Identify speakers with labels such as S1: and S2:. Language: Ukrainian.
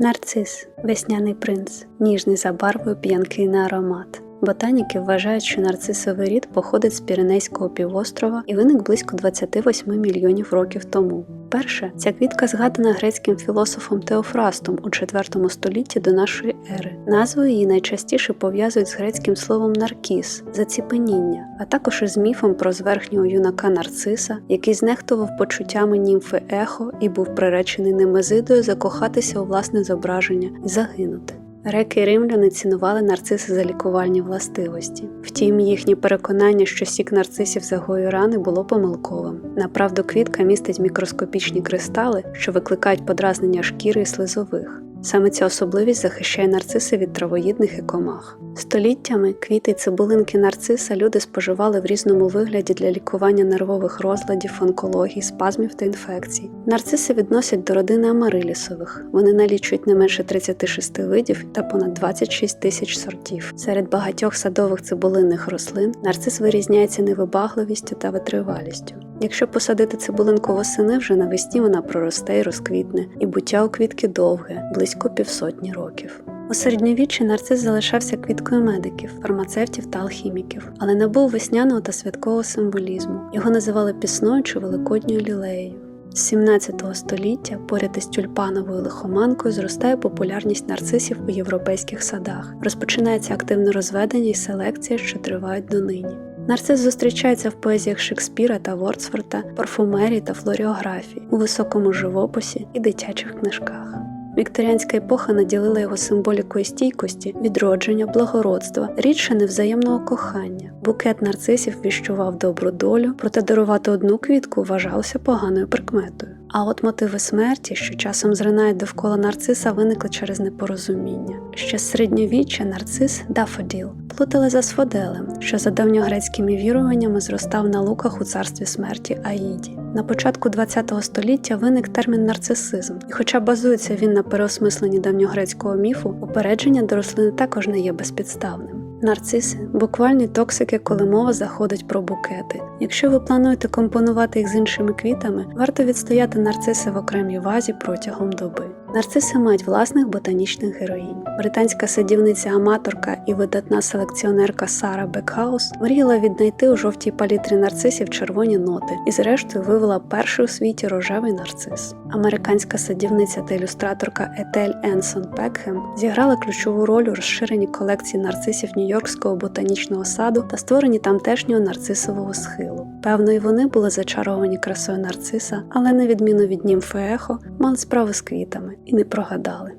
S1: Нарцис весняний принц, ніжний за барвою п'янкий на аромат. Ботаніки вважають, що нарцисовий рід походить з Піренейського півострова і виник близько 28 мільйонів років тому. Перше, ця квітка згадана грецьким філософом Теофрастом у IV столітті до нашої ери. Назву її найчастіше пов'язують з грецьким словом наркіс заціпеніння, а також із міфом про зверхнього юнака нарциса, який знехтував почуттями німфи ехо і був приречений Немезидою закохатися у власне зображення і загинути. Греки і римляни цінували нарциси за лікувальні властивості. Втім, їхнє переконання, що сік нарцисів загоює рани, було помилковим. Направду, квітка містить мікроскопічні кристали, що викликають подразнення шкіри і слизових. Саме ця особливість захищає нарциси від травоїдних і комах. Століттями квіти й цибулинки нарциса люди споживали в різному вигляді для лікування нервових розладів, онкології, спазмів та інфекцій. Нарциси відносять до родини амарилісових. Вони налічують не менше 36 видів та понад 26 тисяч сортів. Серед багатьох садових цибулинних рослин нарцис вирізняється невибагливістю та витривалістю. Якщо посадити цибулинку восени, вже навесні вона проросте і розквітне, і буття у квітки довге, близько півсотні років. У середньовіччі нарцис залишався квіткою медиків, фармацевтів та алхіміків, але набув весняного та святкового символізму. Його називали пісною чи великодньою лілеєю. З 17 століття поряд із тюльпановою лихоманкою зростає популярність нарцисів у європейських садах. Розпочинається активне розведення і селекція, що тривають донині. Нарцис зустрічається в поезіях Шекспіра та Вордсворта, парфумерії та флоріографії, у високому живописі і дитячих книжках. Вікторіанська епоха наділила його символікою стійкості, відродження, благородства, рідше невзаємного кохання. Букет нарцисів віщував добру долю, проте дарувати одну квітку вважалося поганою прикметою. А от мотиви смерті, що часом зринають довкола нарциса, виникли через непорозуміння. Ще середньовіччя нарцис дафоділ плутали за сфоделем, що за давньогрецькими віруваннями зростав на луках у царстві смерті Аїді. На початку ХХ століття виник термін нарцисизм, і хоча базується він на переосмисленні давньогрецького міфу, упередження до рослини також не є безпідставним. Нарциси буквальні токсики, коли мова заходить про букети. Якщо ви плануєте компонувати їх з іншими квітами, варто відстояти нарциси в окремій вазі протягом доби. Нарциси мають власних ботанічних героїнь. Британська садівниця-аматорка і видатна селекціонерка Сара Бекхаус мріяла віднайти у жовтій палітрі нарцисів червоні ноти і, зрештою, вивела перший у світі рожевий нарцис. Американська садівниця та ілюстраторка Етель Енсон Пекхем зіграла ключову роль у розширенні колекції нарцисів Нью-Йоркського ботанічного саду та створенні тамтешнього нарцисового схилу. Певно, і вони були зачаровані красою нарциса, але на відміну від німфи ехо, мали справу з квітами і не прогадали.